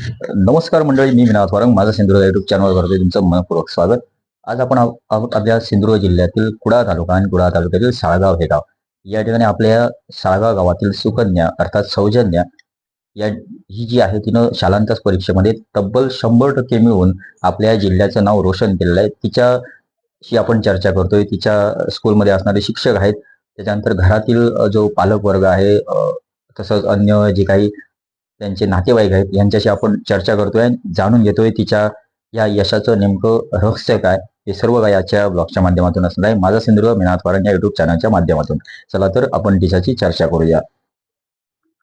नमस्कार मंडळी मी विनाथ वारंग माझं सिंधुदुर्ग युट्यूब चॅनल करतोय तुमचं मनपूर्वक स्वागत. आज आपण आहोत आपल्या सिंधुदुर्ग जिल्ह्यातील कुडाळ तालुका आणि कुडाळ तालुक्यातील साळगाव हे गाव. या ठिकाणी आपल्या साळगाव गावातील सुकन्या अर्थात सौजन्या या ही जी आहे तिनं शालांतस परीक्षेमध्ये तब्बल शंभर टक्के मिळवून आपल्या जिल्ह्याचं नाव रोशन केलेलं आहे. तिच्याशी आपण चर्चा करतोय. तिच्या स्कूलमध्ये असणारे शिक्षक आहेत. त्याच्यानंतर घरातील जो पालक वर्ग आहे तसंच अन्य जे काही त्यांचे नातेवाईक आहेत. यांच्याशी आपण चर्चा करतोय जाणून घेतोय तिच्या या यशाचं नेमकं रहस्य काय? हे सर्व काय याच्या ब्लॉगच्या माध्यमातून असणार आहे. माझा सिंधुदुर्ग मिनाथ वारण या युट्यूब चॅनलच्या माध्यमातून. चला तर आपण तिच्याशी चर्चा करूया.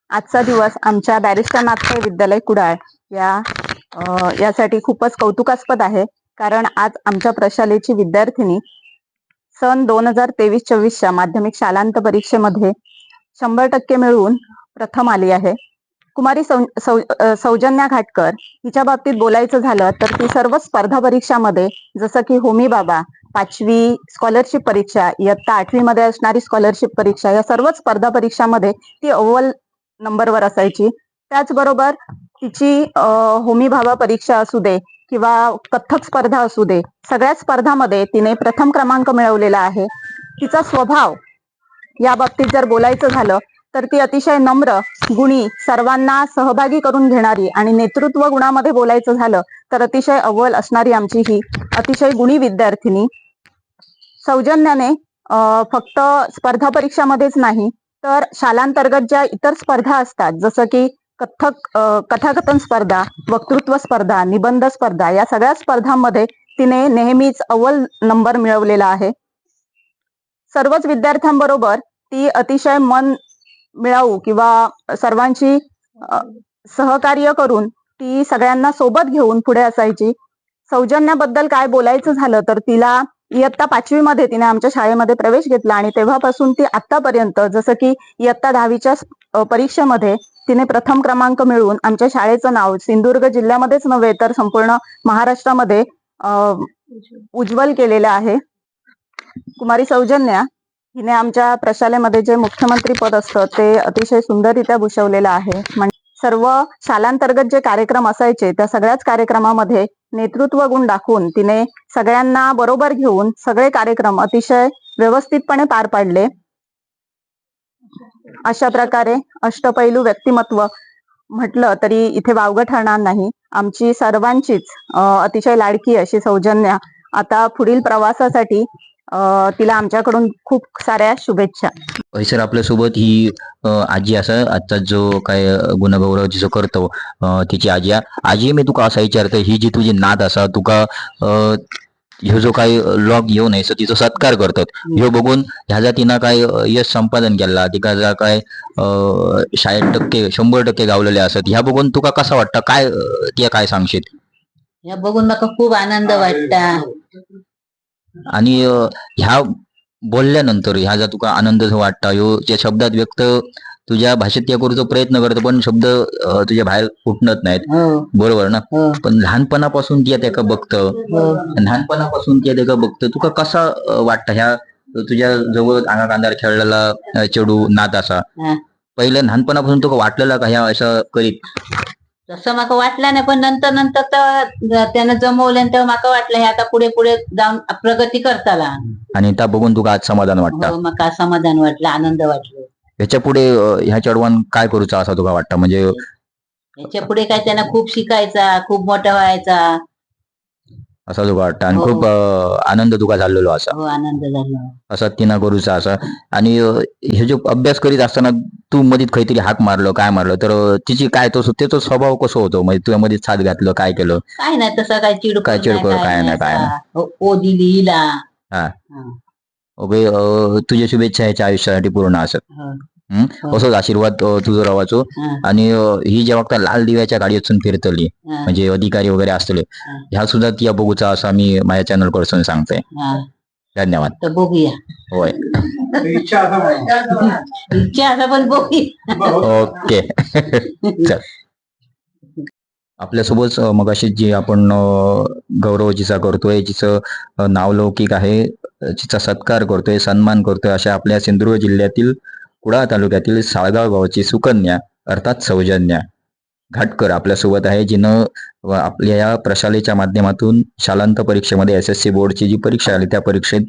आजचा दिवस आमच्या बॅरिस्टर नाथसाई विद्यालय कुडाळ या यासाठी खूपच कौतुकास्पद आहे. कारण आज आमच्या प्रशालेची विद्यार्थिनी सन दोन हजार तेवीस चोवीसच्या माध्यमिक शालांत परीक्षेमध्ये शंभर टक्के मिळवून प्रथम आली आहे. कुमारी सौ, सौ, सौजन्या घाटकर हिच्या बाबतीत बोलायचं झालं तर ती सर्व स्पर्धा परीक्षामध्ये जसं की होमी बाबा पाचवी स्कॉलरशिप परीक्षा इयत्ता आठवी मध्ये असणारी स्कॉलरशिप परीक्षा या सर्व स्पर्धा परीक्षामध्ये ती अव्वल नंबरवर असायची. त्याचबरोबर तिची होमी भावा परीक्षा असू दे किंवा कथ्थक स्पर्धा असू दे सगळ्या स्पर्धामध्ये तिने प्रथम क्रमांक मिळवलेला आहे. तिचा स्वभाव या बाबतीत जर बोलायचं झालं तर ती अतिशय नम्र गुणी सर्वांना सहभागी करून घेणारी आणि नेतृत्व गुणामध्ये बोलायचं झालं तर अतिशय अव्वल असणारी आमची ही अतिशय गुणी विद्यार्थिनी. सौजन्याने फक्त स्पर्धा परीक्षामध्येच नाही तर शालांतर्गत ज्या इतर स्पर्धा असतात जसं की कथ्थक कथाकथन स्पर्धा वक्तृत्व स्पर्धा निबंध स्पर्धा या सगळ्या स्पर्धांमध्ये तिने नेहमीच अव्वल नंबर मिळवलेला आहे. सर्वच विद्यार्थ्यांबरोबर ती अतिशय मन मिळावू किंवा सर्वांची सहकार्य करून ती सगळ्यांना सोबत घेऊन पुढे असायची. सौजन्याबद्दल काय बोलायचं झालं तर तिला इयत्ता पाचवी मध्ये तिने आमच्या शाळेमध्ये प्रवेश घेतला आणि तेव्हापासून ती आतापर्यंत जसं की इयत्ता दहावीच्या परीक्षेमध्ये तिने प्रथम क्रमांक मिळवून आमच्या शाळेचं नाव सिंधुदुर्ग जिल्ह्यामध्येच नव्हे तर संपूर्ण महाराष्ट्रामध्ये अ, उज्ज्वल केलेलं आहे. कुमारी सौजन्या हिने आमच्या प्रशालेमध्ये जे मुख्यमंत्री पद असतं ते अतिशय सुंदररित्या भूषवलेलं आहे. म्हणजे सर्व शालांतर्गत जे कार्यक्रम असायचे त्या सगळ्याच कार्यक्रमामध्ये नेतृत्व गुण दाखवून तिने सगळ्यांना बरोबर घेऊन सगळे कार्यक्रम अतिशय व्यवस्थितपणे पार पाडले. अशा प्रकारे अष्टपैलू व्यक्तिमत्व म्हटलं तरी इथे वावगं ठरणार नाही. आमची सर्वांचीच अतिशय लाडकी अशी सौजन्या आता पुढील प्रवासासाठी तिला आमच्याकडून खूप साऱ्या शुभेच्छा. होय सर आपल्यासोबत ही आजी असं आजचा जो काय गुणगौरव जिचो करतो तिची आजी. आजी मी तुका असा विचारतो ही जी तुझी नात असा तुका ह्यो जो काय लॉग येऊ नये तिचो सत्कार करतात. ह्यो बघून ह्याचा तिनं काय यश संपादन केला तिका जा काय अ, शाळेत टक्के शंभर टक्के गावलेले असत ह्या बघून तुका कसा वाटतं? काय तिया काय सांगशील? या बघून म्हाका खूप आनंद वाटता. आणि ह्या बोलल्यानंतर ह्या जा तुका आनंद जो वाटता ह्यो ज्या शब्दात व्यक्त तुझ्या भाषेत त्या करूचो प्रयत्न करतो पण शब्द तुझ्या बाहेर फुटणत नाहीत. बरोबर ना? पण लहानपणापासून ती त्याका बघतं? लहानपणापासून ती त्याका बघतं? तुका कसा वाटतं ह्या तुझ्या जवळ अंगा कांदार खेळलेला चेडू नात असा. पहिलं लहानपणापासून तुका वाटलेला का ह्या असं करीत? तसं म्हाका वाटलं नाही पण नंतर नंतर तर त्यानं जमवलं आणि तेव्हा म्हाका वाटलं हे आता पुढे पुढे जाऊन प्रगती करताला. आणि त्या बघून तुका आज समाधान वाटतं. हो समाधान वाटलं आनंद वाटलं. ह्याच्या पुढे अ, ह्या चढवान काय करूचा असा तुका वाटतं? म्हणजे याच्यापुढे काय त्यानं खूप शिकायचा खूप मोठा व्हायचा. असा तुका वाटतं आणि हो. खूप अ, आनंद तुका झालेलो असा हो आनंद झाला असा तिना करूचा असा आणि अ, हे जो अभ्यास करीत असताना तू मधीत काहीतरी हाक मारलं काय मारलं तर अ, तिची काय तो त्याचा स्वभाव कसं होतो म्हणजे तुझ्या मध्ये साथ घातलं काय केलं काय नाही तसं काय चिडको काय चिडको, काय नाही, काय नाही. हो, ओ दिली हिला हा. हा. ओके अ, तुझ्या शुभेच्छा ह्याच्या आयुष्यासाठी पूर्ण असत हो. हं? असंच आशीर्वाद तुझं रावाचो आणि ही जेव्हा आता लाल दिव्याच्या गाडीतून फिरतली म्हणजे अधिकारी वगैरे असतले. ह्या सुद्धा ती बघूचा असं मी माझ्या चॅनल कडसून सांगतोय. हा. धन्यवाद. तर बघूया. होय. इच्छा असं म्हणा. इच्छा असं पण बघूया. ओके. चल. आपल्यासोबत अ, मगाशी जी आपण गौरव जिचा करतोय जिचं नावलौकिक आहे जिचा सत्कार करतोय सन्मान करतोय अशा आपल्या सिंधुदुर्ग जिल्ह्यातील कुडाळ तालुक्यातील साळगाव गावची सुकन्या अर्थात सौजन्या. घाटकर आपल्यासोबत आहे जिनं आपल्या या प्रशालेच्या माध्यमातून शालांत परीक्षेमध्ये एस एस सी बोर्डची जी परीक्षा आली त्या परीक्षेत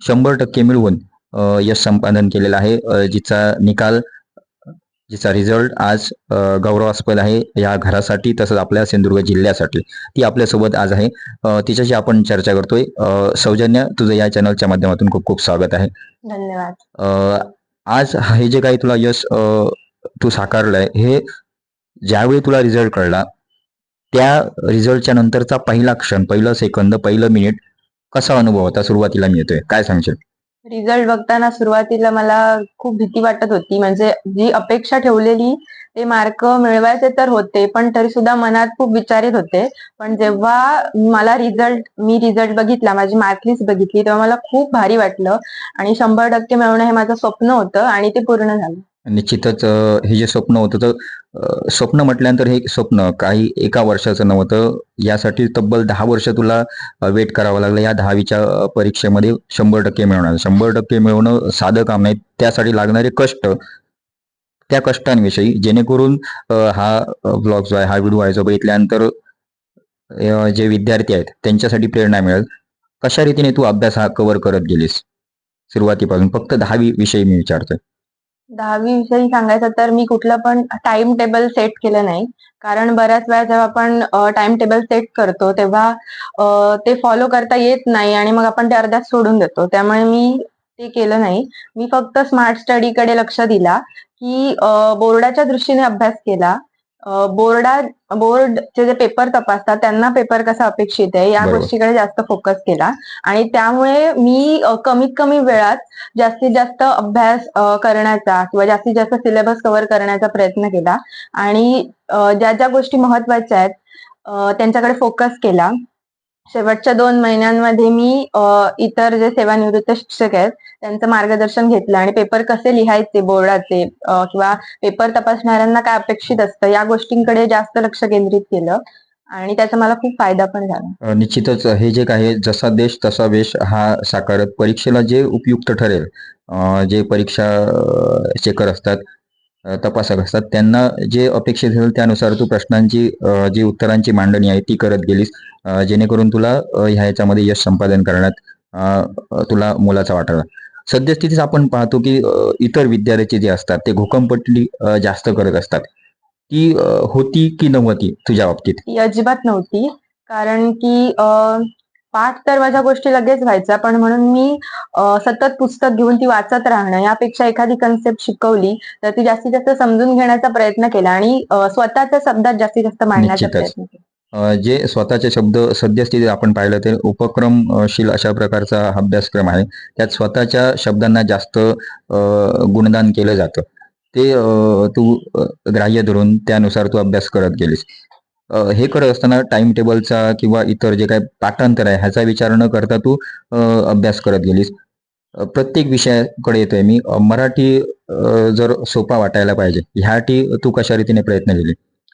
शंभर टक्के मिळवून यश संपादन केलेलं आहे. जिचा निकाल जिचा रिझल्ट आज गौरवास्पद आहे या घरासाठी तसंच आपल्या सिंधुदुर्ग जिल्ह्यासाठी. ती आपल्यासोबत आज आहे. तिच्याशी आपण चर्चा करतोय. सौजन्य तुझं या चॅनलच्या माध्यमातून खूप खूप स्वागत आहे. धन्यवाद. आज हे जे काही तुला यश तू साकारलंय हे ज्यावेळी तुला रिझल्ट कळला त्या रिझल्टच्या नंतरचा पहिला क्षण पहिलं सेकंद पहिलं मिनिट कसा अनुभव होता? सुरुवातीला मिळतोय काय सांगशील? रिझल्ट बघताना सुरुवातीला मला खूप भीती वाटत होती. म्हणजे जी अपेक्षा ठेवलेली ते मार्क मिळवायचे तर होते पण तरी सुद्धा मनात खूप विचारित होते. पण जेव्हा मला रिझल्ट मी रिझल्ट बघितला माझी मार्कलिस्ट बघितली तेव्हा मला खूप भारी वाटलं. आणि शंभर टक्के मिळवणं हे माझं स्वप्न होतं आणि ते पूर्ण झालं. निश्चितच हे जे स्वप्न होतं तर स्वप्न म्हटल्यानंतर हे स्वप्न काही एका वर्षाचं नव्हतं. यासाठी तब्बल दहा वर्ष तुला वेट करावं लागलं. या दहावीच्या परीक्षेमध्ये शंभर टक्के मिळवणार शंभर टक्के मिळवणं साधं काम नाही. त्यासाठी लागणारे कष्ट त्या कष्टांविषयी जेणेकरून हा ब्लॉग जो आहे हा व्हिडिओ आहे जो बघितल्यानंतर जे विद्यार्थी आहेत त्यांच्यासाठी प्रेरणा मिळेल. कशा रीतीने तू अभ्यास हा कव्हर करत गेलीस? सुरुवातीपासून फक्त दहावी विषयी मी विचारतोय. दहावी विषयी सांगायचं तर मी कुठलं पण टाइम टेबल सेट केलं नाही. कारण बऱ्याच वेळा जेव्हा आपण टाइम टेबल सेट करतो तेव्हा ते फॉलो करता येत नाही आणि मग आपण ते अर्ध्यात सोडून देतो. त्यामुळे मी ते केलं नाही. मी फक्त स्मार्ट स्टडीकडे लक्ष दिला की बोर्डाच्या दृष्टीने अभ्यास केला. बोर्डा बोर्डचे जे पेपर तपासतात त्यांना पेपर कसा अपेक्षित आहे या. गोष्टीकडे जास्त फोकस केला. आणि त्यामुळे मी कमीत कमी वेळात जास्तीत जास्त अभ्यास करण्याचा किंवा जास्तीत जास्त सिलेबस कव्हर करण्याचा प्रयत्न केला. आणि ज्या ज्या गोष्टी महत्त्वाच्या आहेत त्यांच्याकडे फोकस केला. शेवटच्या दोन महिन्यांमध्ये मी इतर जे सेवानिवृत्त शिक्षक आहेत त्यांचं मार्गदर्शन घेतलं आणि पेपर कसे लिहायचे बोर्डाचे किंवा पेपर तपासणाऱ्यांना काय अपेक्षित असतं या गोष्टींकडे जास्त लक्ष केंद्रित केलं आणि त्याचा मला खूप फायदा पण झाला. निश्चितच हे जे काही जसा देश तसा वेश हा साकारत परीक्षेला जे उपयुक्त ठरेल जे परीक्षा चेकर असतात तपासक असतात त्यांना जे अपेक्षित असेल त्यानुसार तू प्रश्नांची जी उत्तरांची मांडणी आहे ती करत गेलीस जेणेकरून तुला ह्या ह्याच्यामध्ये यश संपादन करण्यात तुला मोलाचा वाटा सद्यस्थितीत आपण पाहतो की इतर विद्यार्थी जे असतात ते घोकमपट्टी अ, जास्त करत असतात. ती होती की नव्हती तुझ्या बाबतीत? ती अजिबात नव्हती. कारण की पाठ तर माझ्या गोष्टी लगेच व्हायच्या पण म्हणून मी सतत पुस्तक घेऊन ती वाचत राहणं यापेक्षा एखादी कन्सेप्ट शिकवली तर ती जास्तीत जास्त समजून घेण्याचा प्रयत्न केला आणि स्वतःच्या शब्दात जास्तीत जास्त मांडण्याचा. प्रयत्न केला. जे स्वतःचे शब्द सद्यस्थितीत आपण पाहिलं तर उपक्रमशील अशा प्रकारचा अभ्यासक्रम आहे. त्यात स्वतःच्या शब्दांना जास्त गुणदान केलं जातं. ते तू ग्राह्य धरून त्यानुसार तू अभ्यास करत गेलीस. हे करत असताना टाइम टेबलचा किंवा इतर जे काही पाठांतर आहे ह्याचा विचार न करता तू अभ्यास करत गेलीस. प्रत्येक विषयाकडे येतोय मी. मराठी जर सोपा वाटायला पाहिजे ह्यासाठी तू कशा रीतीने प्रयत्न केले?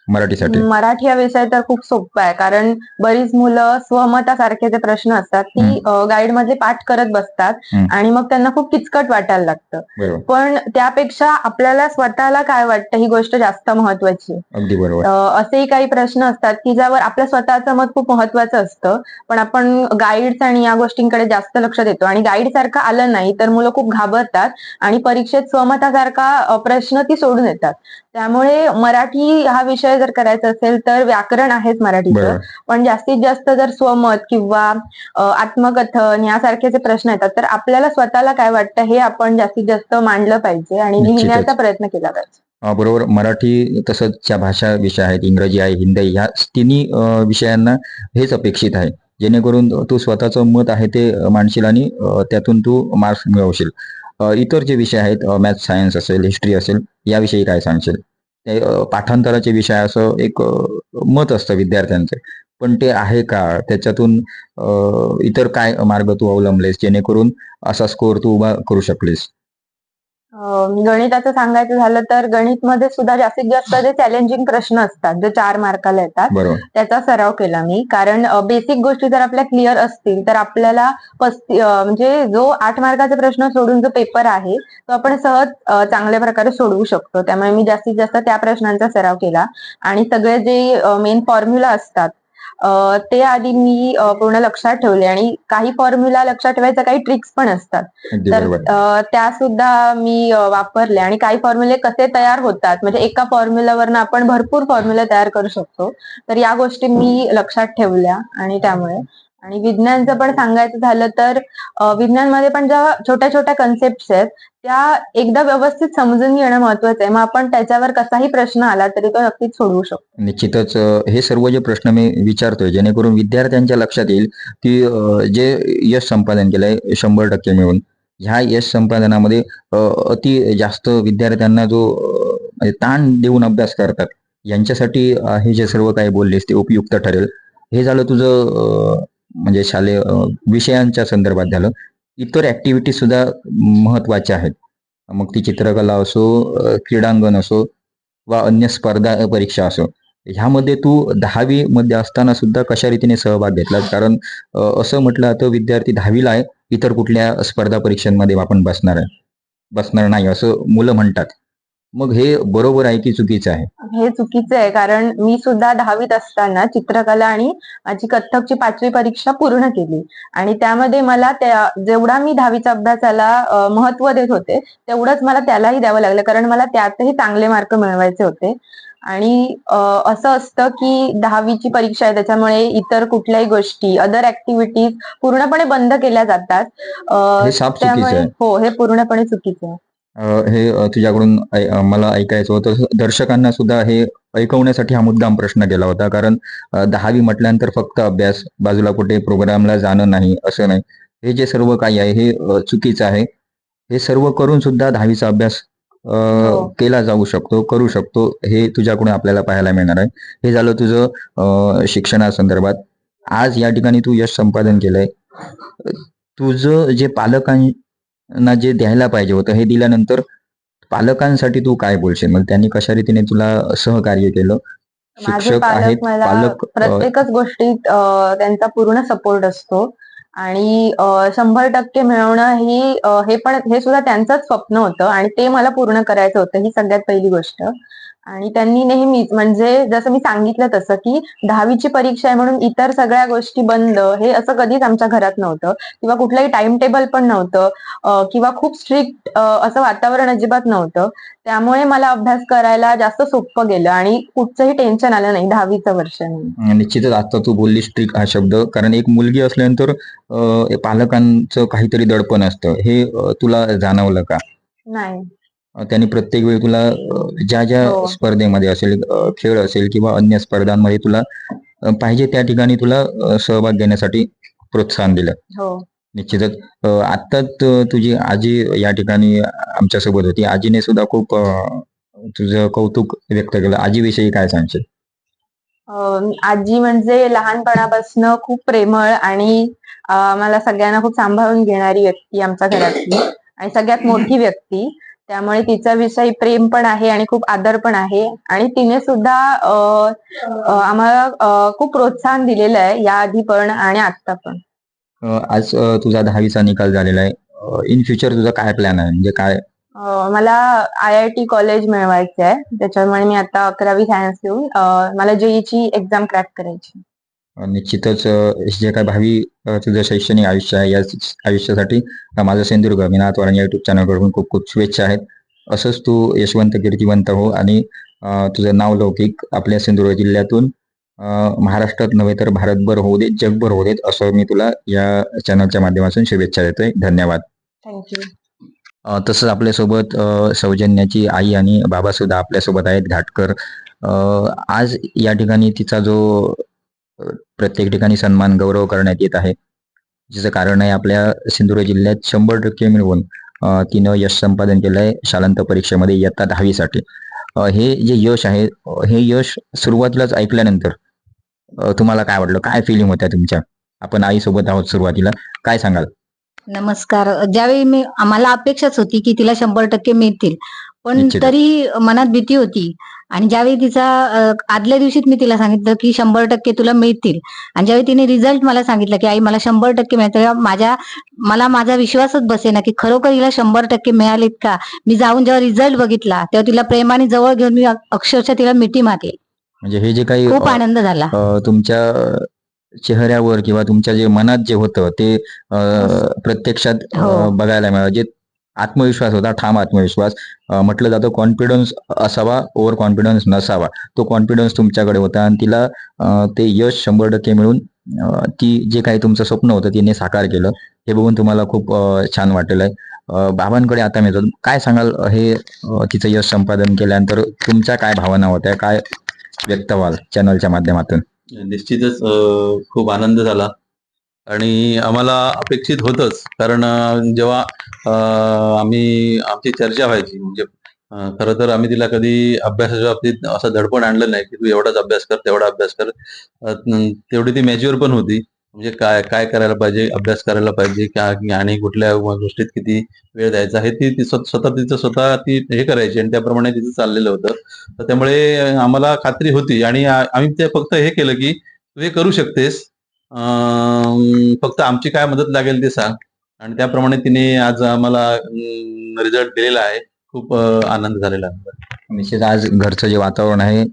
मराठीसाठी. मराठी हा विषय तर खूप सोपा आहे कारण बरीच मुलं स्वमतासारखे जे प्रश्न असतात ती गाईड मधले पाठ करत बसतात. आणि मग त्यांना खूप किचकट वाटायला लागतं. पण त्यापेक्षा आपल्याला स्वतःला काय वाटतं ही गोष्ट जास्त महत्वाची असेही काही प्रश्न असतात की ज्यावर आपलं स्वतःचं मत खूप महत्वाचं असतं पण आपण गाईड्स आणि या गोष्टींकडे जास्त लक्ष देतो. आणि गाईड सारखं आलं नाही तर मुलं खूप घाबरतात आणि परीक्षेत स्वमतासारखा प्रश्न ती सोडून येतात त्यामुळे मराठी हा विषय जर करायचा असेल तर व्याकरण आहेच मराठीचं. पण जास्तीत जास्त जर स्वमत किंवा आत्मकथन यासारखे जे प्रश्न येतात तर आपल्याला स्वतःला काय वाटतं हे आपण जास्तीत जास्त मांडलं पाहिजे आणि. लिहिण्याचा प्रयत्न केला पाहिजे. बरोबर. मराठी तसंच भाषा विषय आहेत. इंग्रजी आहे हिंदी ह्या तिन्ही विषयांना हेच अपेक्षित आहे. जेणेकरून तू स्वतःचं मत आहे ते मांडशील आणि त्यातून तू मार्क्स मिळवशील. इतर जे विषय आहेत मॅथ सायन्स असेल हिस्ट्री असेल याविषयी काय सांगशील? ते पाठांतराचे विषय असं एक मत असतं विद्यार्थ्यांचं. पण ते आहे का? त्याच्यातून इतर काय मार्ग तू अवलंबलेस? जेणेकरून असा स्कोअर तू उभा करू शकलीस? गणिताचं सांगायचं झालं तर गणित मध्ये सुद्धा जास्तीत जास्त जे चॅलेंजिंग प्रश्न असतात जे चार मार्काला येतात त्याचा सराव केला मी. कारण बेसिक गोष्टी जर आपल्या क्लिअर असतील तर आपल्याला पस्ती म्हणजे जो आठ मार्काचा प्रश्न सोडून जो पेपर आहे तो आपण सहज चांगल्या प्रकारे सोडवू शकतो. त्यामुळे मी जास्तीत जास्त त्या प्रश्नांचा सराव केला. आणि सगळे जे मेन फॉर्म्युला असतात ते आधी मी पूर्ण लक्षात ठेवले आणि काही फॉर्म्युला लक्षात ठेवायच्या काही ट्रिक्स पण असतात. तर त्या सुद्धा मी वापरल्या आणि काही फॉर्म्युले कसे तयार होतात म्हणजे एका फॉर्म्युलावरनं आपण भरपूर फॉर्म्युला तयार करू शकतो. तर या गोष्टी मी लक्षात ठेवल्या आणि त्यामुळे. आणि विज्ञानचं पण सांगायचं झालं तर विज्ञानमध्ये पण ज्या छोट्या छोट्या कन्सेप्ट आहेत त्या एकदा व्यवस्थित समजून घेणं महत्वाचं आहे. मग आपण त्याच्यावर कसाही प्रश्न आला तरी तो नक्कीच सोडवू शकतो. निश्चितच हे सर्व जे प्रश्न मी विचारतोय जेणेकरून विद्यार्थ्यांच्या लक्षात येईल की जे यश संपादन केलंय शंभर टक्के मिळून ह्या यश संपादनामध्ये अति जास्त विद्यार्थ्यांना जो ताण देऊन अभ्यास करतात यांच्यासाठी हे जे सर्व काही बोललेस ते उपयुक्त ठरेल. हे झालं तुझं म्हणजे शालेय विषयांच्या संदर्भात झालं. इतर ऍक्टिव्हिटी सुद्धा महत्त्वाच्या आहेत. मग ती चित्रकला असो क्रीडांगण असो वा अन्य स्पर्धा परीक्षा असो ह्यामध्ये तू दहावी मध्ये असताना सुद्धा कशा रीतीने सहभाग घेतला कारण असं म्हटलं तर विद्यार्थी दहावीला आहे इतर कुठल्या स्पर्धा परीक्षांमध्ये आपण बसणार आहे? बसणार नाही असं मुलं म्हणतात. मग हे बरोबर आहे की चुकीचं आहे? हे चुकीचं आहे कारण मी सुद्धा दहावीत असताना चित्रकला आणि माझी कथ्थकची पाचवी परीक्षा पूर्ण केली. आणि त्यामध्ये मला त्या जेवढा मी दहावीच्या अभ्यासाला महत्त्व देत होते तेवढंच मला त्यालाही द्यावं लागलं कारण मला त्यातही चांगले मार्क मिळवायचे होते. आणि असं असतं की दहावीची परीक्षा आहे त्याच्यामुळे इतर कुठल्याही गोष्टी अदर ऍक्टिव्हिटीज पूर्णपणे बंद केल्या जातात. हे त्यामुळे हो हे पूर्णपणे चुकीचं आहे. हे तुझ्याकडून मला ऐकायचं होतं. दर्शकांना सुद्धा हे ऐकवण्यासाठी हा मुद्दाम प्रश्न केला होता. कारण दहावी म्हटल्यानंतर फक्त अभ्यास बाजूला कुठे प्रोग्रामला जाणं नाही असं नाही. हे जे सर्व काही आहे हे चुकीचं आहे. हे सर्व करून सुद्धा दहावीचा अभ्यास हो. केला जाऊ शकतो करू शकतो हे तुझ्याकडून आपल्याला पाहायला मिळणार आहे. हे झालं तुझं शिक्षणासंदर्भात. आज या ठिकाणी तू यश संपादन केलंय. तुझं जे पालकांना जे द्यायला पाहिजे होतं हे दिल्यानंतर पालकांसाठी तू काय बोलशील? मग त्यांनी कशा रीतीने तुला सहकार्य केलं? माझे शिक्षक आहेत पालक मला पालक अ, प्रत्येकच गोष्टीत अ, त्यांचा पूर्ण सपोर्ट असतो. आणि अ, शंभर टक्के मिळवणं ही अ, हे पण हे सुद्धा त्यांचंच स्वप्न होतं आणि ते मला पूर्ण करायचं होतं ही सगळ्यात पहिली गोष्ट. आणि त्यांनी नेहमीच म्हणजे जसं मी सांगितलं तसं की दहावीची परीक्षा आहे म्हणून इतर सगळ्या गोष्टी बंद हे असं कधीच आमच्या घरात नव्हतं. किंवा कुठलंही टाइम टेबल पण नव्हतं किंवा खूप स्ट्रिक्ट असं वातावरण अजिबात नव्हतं. त्यामुळे मला अभ्यास करायला जास्त सोपं गेलं आणि कुठचंही टेन्शन आलं नाही दहावीचं वर्ष निश्चितच आता तू बोलली स्ट्रिक हा शब्द कारण एक मुलगी असल्यानंतर पालकांचं काहीतरी दडपण असतं. हे तुला जाणवलं का? नाही. त्यांनी प्रत्येक वेळी तुला ज्या ज्या हो. स्पर्धेमध्ये असेल खेळ असेल किंवा अन्य स्पर्धांमध्ये तुला पाहिजे त्या ठिकाणी तुला सहभाग घेण्यासाठी प्रोत्साहन दिलं. हो. निश्चितच आत्ताच तुझी आजी या ठिकाणी आमच्यासोबत होती. आजीने सुद्धा खूप तुझं कौतुक व्यक्त केलं. आजीविषयी काय सांगशील? आजी म्हणजे लहानपणापासून खूप प्रेमळ आणि मला सगळ्यांना खूप सांभाळून घेणारी व्यक्ती आमच्या घरातली आणि सगळ्यात मोठी व्यक्ती. त्यामुळे तिच्या विषयी प्रेम पण आहे आणि खूप आदर पण आहे. आणि तिने सुद्धा आम्हाला खूप प्रोत्साहन दिलेलं आहे याआधी पण आणि आता पण. आज तुझा दहावीचा निकाल झालेला आहे. इन फ्युचर तुझा काय प्लॅन आहे? म्हणजे काय? मला आय आय टी कॉलेज मिळवायचं आहे त्याच्यामुळे मी आता अकरावी सायन्स घेऊन मला जेईची एक्झाम क्रॅक करायची. निश्चितच जे काय भावी तुझं शैक्षणिक आयुष्य आहे या आयुष्यासाठी माझं सिंधुदुर्ग विनाथ वारण युट्यूब चॅनलकडून खूप खूप शुभेच्छा आहेत. असंच तू यशवंत कीर्तिवंत हो आणि तुझं नाव लौकिक आपल्या सिंधुदुर्ग जिल्ह्यातून महाराष्ट्रात नव्हे तर भारतभर होऊ देत जगभर होऊ देत असं मी तुला या चॅनलच्या माध्यमातून शुभेच्छा देतोय. धन्यवाद. थँक्यू तसंच आपल्यासोबत सौजन्याची आई आणि बाबा सुद्धा आपल्यासोबत आहेत घाटकर. आज या ठिकाणी तिचा जो प्रत्येक ठिकाणी सन्मान गौरव करण्यात येत आहे. जिचं कारण आहे आपल्या सिंधुदुर्ग जिल्ह्यात शंभर टक्के मिळवून तिनं यश संपादन केलं आहे शालांत परीक्षेमध्ये इयत्ता दहावीसाठी. हे जे यश आहे हे यश सुरुवातीलाच ऐकल्यानंतर तुम्हाला काय वाटलं? काय फिलिंग होत्या तुमच्या? आपण आईसोबत आहोत सुरुवातीला. काय सांगाल? नमस्कार. ज्यावेळी मी आम्हाला अपेक्षाच होती की तिला शंभर टक्के मिळतील. पण. तरी मनात भीती होती. आणि ज्यावेळी तिचा आदल्या दिवशीच मी तिला सांगितलं की शंभर टक्के तुला मिळतील. आणि ज्यावेळी तिने रिझल्ट मला सांगितलं की आई मला शंभर टक्के तेव्हा माझ्या मला माझा विश्वासच बसेना की खरोखर हिला शंभर टक्के मिळालेत का? मी जाऊन जेव्हा रिझल्ट बघितला तेव्हा तिला प्रेमाने जवळ घेऊन मी अक्षरशः तिला मिठी मारली. म्हणजे हे जे काही खूप आनंद झाला. तुमच्या चेहऱ्यावर किंवा तुमच्या जे मनात जे होतं ते अ, प्रत्यक्षात हो. बघायला मिळालं. जे आत्मविश्वास होता ठाम आत्मविश्वास. म्हटलं जातं कॉन्फिडन्स असावा ओव्हर कॉन्फिडन्स नसावा. तो कॉन्फिडन्स तुमच्याकडे होता आणि तिला ते यश शंभर टक्के मिळून ती जे काही तुमचं स्वप्न होतं तिने साकार केलं. हे बघून तुम्हाला खूप छान वाटलेलं आहे बाबांकडे आता मी काय सांगाल हे तिचं यश संपादन केल्यानंतर तुमच्या काय भावना होत्या? काय व्यक्त व्हाल चॅनलच्या माध्यमातून? निश्चितच खूप आनंद झाला. आणि आम्हाला अपेक्षित होतच. कारण जेव्हा आम्ही आमची चर्चा व्हायची म्हणजे खर खरं तर आम्ही तिला कधी अभ्यासाच्या बाबतीत असं धडपण आणलं नाही की तू एवढाच अभ्यास कर तेवढा अभ्यास कर. तेवढी ती मॅच्युअर पण होती. म्हणजे काय काय करायला पाहिजे अभ्यास करायला पाहिजे का आणि कुठल्या गोष्टीत किती वेळ द्यायचा हे ती स्वतः तिचं स्वतः ती हे करायची आणि त्याप्रमाणे तिचं चाललेलं होतं. तर त्यामुळे आम्हाला खात्री होती आणि आम्ही ते फक्त हे केलं की तू हे करू शकतेस फक्त आमची काय मदत लागेल ते सांग. आणि त्याप्रमाणे तिने आज आम्हाला रिझल्ट दिलेला आहे. खूप आनंद झालेला आहे. निश्चित आज घरचं जे वातावरण आहे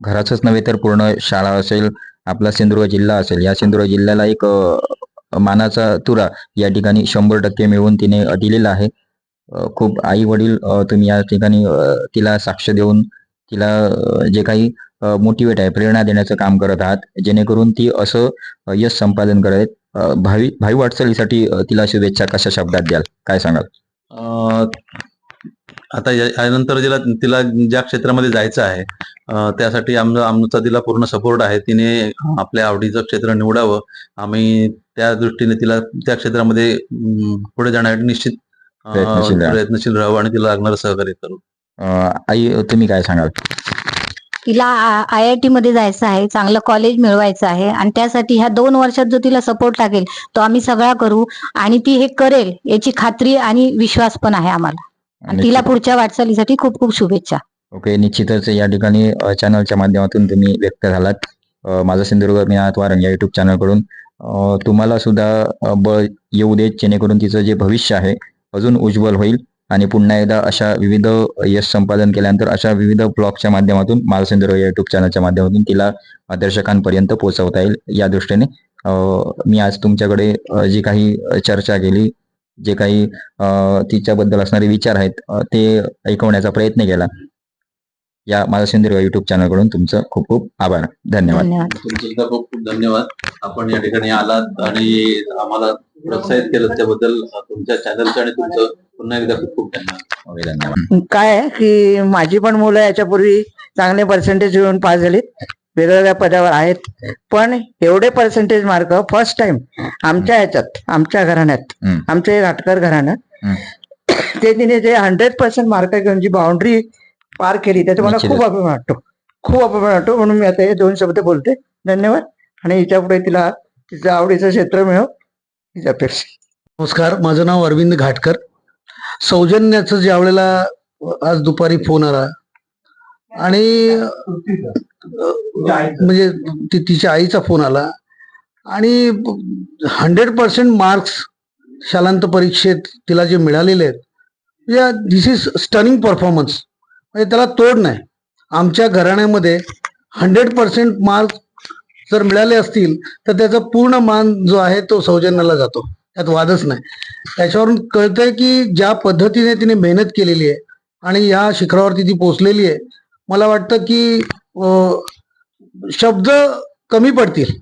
घराचंच नव्हे तर पूर्ण शाळा असेल आपला सिंधुदुर्ग जिल्हा असेल या सिंधुदुर्ग जिल्ह्याला एक मानाचा तुरा या ठिकाणी शंभर टक्के मिळवून तिने दिलेला आहे. खूप आई वडील तुम्ही या ठिकाणी तिला साक्ष देऊन तिला जे काही मोटिवेट आहे प्रेरणा देण्याचं काम करत आहात. जेणेकरून ती असं यश संपादन करत अं, भावी भावी वाटचालीसाठी तिला शुभेच्छा. कशा शब्दात द्याल? काय सांगाल? आता यानंतर तिला तिला ज्या क्षेत्रामध्ये जायचं आहे त्यासाठी आम आमचा तिला पूर्ण सपोर्ट आहे. तिने आपल्या आवडीचं क्षेत्र निवडावं. आम्ही त्या दृष्टीने तिला त्या क्षेत्रामध्ये पुढे जाण्यासाठी निश्चित प्रयत्नशील राहा. प्रयत्नशील राहावं आणि तिला लागणारं सहकार्य करू. आई तुम्ही काय सांगाल? तिला आय आय टी मध्ये जायचं आहे चांगलं कॉलेज मिळवायचं आहे आणि त्यासाठी ह्या दोन वर्षात जो तिला सपोर्ट लागेल तो आम्ही सगळा करू आणि ती हे करेल याची खात्री आणि विश्वास पण आहे आम्हाला. आणि तिला पुढच्या वाटचालीसाठी खूप खूप शुभेच्छा. ओके निश्चितच या ठिकाणी चॅनलच्या माध्यमातून तुम्ही व्यक्त झालात. माझा सिंधुदुर्ग मी वारंग या युट्यूब चॅनलकडून तुम्हाला सुद्धा बळ येऊ देत जेणेकरून तिचं जे भविष्य आहे अजून उज्ज्वल होईल. आणि पुन्हा एकदा अशा विविध यश संपादन केल्यानंतर अशा विविध ब्लॉगच्या माध्यमातून या युट्यूब चॅनलच्या माध्यमातून तिला दर्शकांपर्यंत पोहोचवता येईल. या दृष्टीने मी आज तुमच्याकडे जी काही चर्चा केली जे काही तिच्याबद्दल असणारे विचार आहेत ते ऐकवण्याचा प्रयत्न केला. या माझा सिंधुदुर्ग युट्यूब चॅनलकडून तुमचं खूप खूप आभार. धन्यवाद. धन्यवाद. तुमचे खूप खूप धन्यवाद. आपण या ठिकाणी आलात आणि आम्हाला प्रोत्साहित केलं त्याबद्दल तुमच्या चॅनलचं आणि तुमचं पुन्हा एकदा खूप खूप धन्यवाद. काय आहे की माझी पण मुलं याच्यापूर्वी चांगले पर्सेंटेज घेऊन पास झालीत. वेगवेगळ्या पदावर आहेत. पण एवढे पर्सेंटेज मार्क फर्स्ट टाइम आमच्या ह्याच्यात आमच्या घराण्यात हे घाटकर घराणं. ते तिने जे हंड्रेड पर्सेंट मार्क घेऊन जी बाउंड्री पार केली त्याचा मला खूप. अभिमान वाटतो. खूप अभिमान वाटतो म्हणून मी आता हे दोन शब्द बोलते. धन्यवाद. आणि हिच्या पुढे तिला तिचं आवडीचं क्षेत्र मिळव हीच अपेक्षा नमस्कार माझं नाव अरविंद घाटकर. सौजन्याचं ज्या वेळेला आज दुपारी फोन आला. आणि म्हणजे ती तिच्या आईचा फोन आला. आणि हंड्रेड पर्सेंट मार्क्स शालांत परीक्षेत तिला जे मिळालेले आहेत म्हणजे दिस इज स्टनिंग परफॉर्मन्स म्हणजे त्याला तोड नाही. आमच्या घराण्यामध्ये हंड्रेड पर्सेंट मार्क्स जर मिळाले असतील तर त्याचा पूर्ण मान जो आहे तो सौजन्याला जातो. त्यात वादच नाही. त्याच्यावरून कळतंय की ज्या पद्धतीने तिने मेहनत केलेली आहे आणि या शिखरावरती ती पोचलेली आहे मला वाटतं की शब्द कमी पडतील.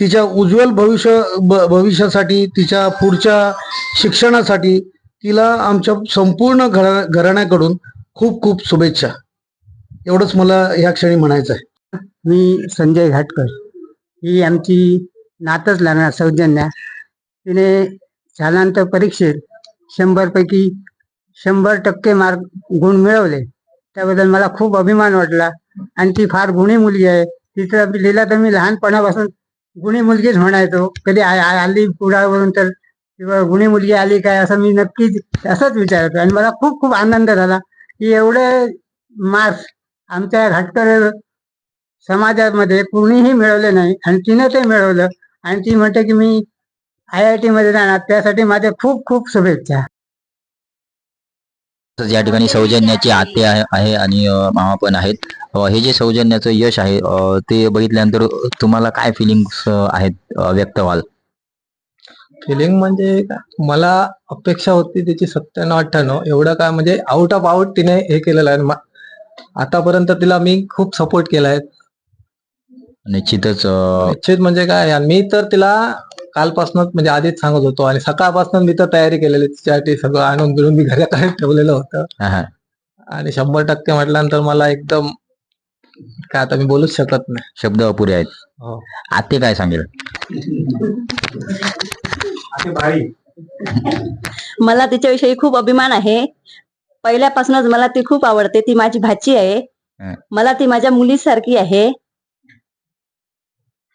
तिच्या उज्ज्वल भविष्य भविष्यासाठी तिच्या पुढच्या शिक्षणासाठी तिला आमच्या संपूर्ण घरा घराण्याकडून खूप खूप शुभेच्छा. एवढंच मला ह्या क्षणी म्हणायचं आहे मी संजय घाटकर. ही आमची नातच लागणार सौजन्या. तिने शालांत परीक्षेत शंभरपैकी शंभर टक्के मार्क गुण मिळवले. त्याबद्दल मला खूप अभिमान वाटला. आणि ती फार गुणी मुलगी आहे. तिचं लिहिला तर मी लहानपणापासून गुणी मुलगीच म्हणायचो. कधी आली पुढावरून तर किंवा गुणी मुलगी आली काय असं मी नक्कीच असंच विचारतो आणि मला खूप खूप आनंद झाला. की एवढे मार्क्स आमच्या घाटकर समाजामध्ये कुणीही मिळवले नाही. आणि तिने ते मिळवलं. आणि ती म्हणते की मी आय आय टी मध्ये जाणार. त्यासाठी माझ्या खूप खूप शुभेच्छा. या ठिकाणी सौजन्याची आत्या आहे आणि मामा पण आहेत. हे जे सौजन्याचं यश आहे ते बघितल्यानंतर तुम्हाला काय फिलिंग्स आहेत व्यक्त व्हाल? फिलिंग म्हणजे मला अपेक्षा होती त्याची सत्त्याण्णव अठ्ठ्याण्णव एवढं काय म्हणजे आउट ऑफ आउट तिने हे केलेलं आहे. आतापर्यंत तिला मी खूप सपोर्ट केला आहे. निश्चितच निश्चित म्हणजे काय मी तर तिला कालपासूनच म्हणजे आधीच सांगत होतो आणि सकाळपासून मी तर तयारी केलेली तिच्यासाठी सगळं आणून बिळून मी घराकडे ठेवलेलं होतं. हा, हा. आणि शंभर टक्के म्हटल्यानंतर मला एकदम काय आता मी बोलूच शकत नाही. शब्द अपुरे आहेत. हो. आते काय सांगेल? मला तिच्याविषयी खूप अभिमान आहे. पहिल्यापासूनच मला ती खूप आवडते. ती माझी भाची आहे. हं. मला ती माझ्या मुलीसारखी आहे.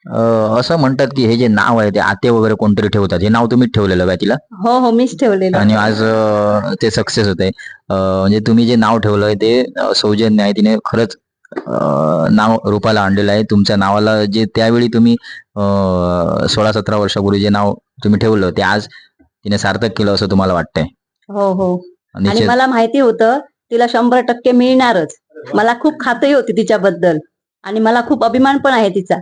असं म्हणतात की हे जे नाव आहे ते आते वगैरे कोणतरी ठेवतात. हे नाव तुम्ही ठेवलेलं का तिला? हो हो मीच ठेवलेलं आणि आज अं, ते सक्सेस होत आहे म्हणजे तुम्ही जे नाव ठेवलंय ते अं, सौजन्य आहे. तिने खरंच अं, नाव रूपाला आणलेलं आहे. तुमच्या नावाला जे त्यावेळी तुम्ही अं, सोळा सतरा वर्षापूर्वी जे नाव तुम्ही ठेवलं ते आज तिने सार्थक केलं असं तुम्हाला वाटतंय? हो हो. आणि निश्चित मला माहिती होतं तिला शंभर टक्के मिळणारच. मला खूप खात्री होती तिच्याबद्दल. आणि मला खूप अभिमान पण आहे तिचा.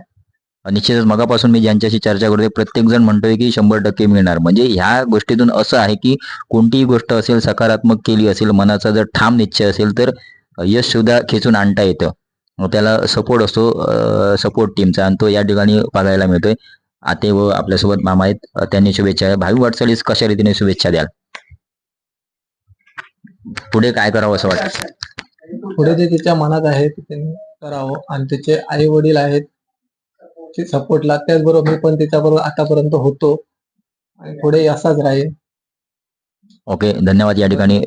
निश्चितच मगापासून मी ज्यांच्याशी चर्चा करतोय प्रत्येक जण म्हणतोय की शंभर टक्के मिळणार. म्हणजे ह्या गोष्टीतून असं आहे की कोणतीही गोष्ट असेल सकारात्मक केली असेल मनाचा जर ठाम निश्चय असेल तर यश सुद्धा खेचून आणता येतं. त्याला सपोर्ट असतो सपोर्ट टीमचा आणि तो या ठिकाणी बघायला मिळतोय. आते व आपल्यासोबत मामा आहेत. त्यांनी शुभेच्छा भावी वाटचालीस कशा रीतीने शुभेच्छा द्याल? पुढे काय करावं असं वाटतं? पुढे जे तिच्या मनात आहे ते त्यांनी करावं. आणि तिचे आई वडील आहेत सपोर्टला त्याचबरोबर मी पण त्याच्याबरोबर आतापर्यंत होतो. आणि पुढे असाच राहील. ओके धन्यवाद या ठिकाणी.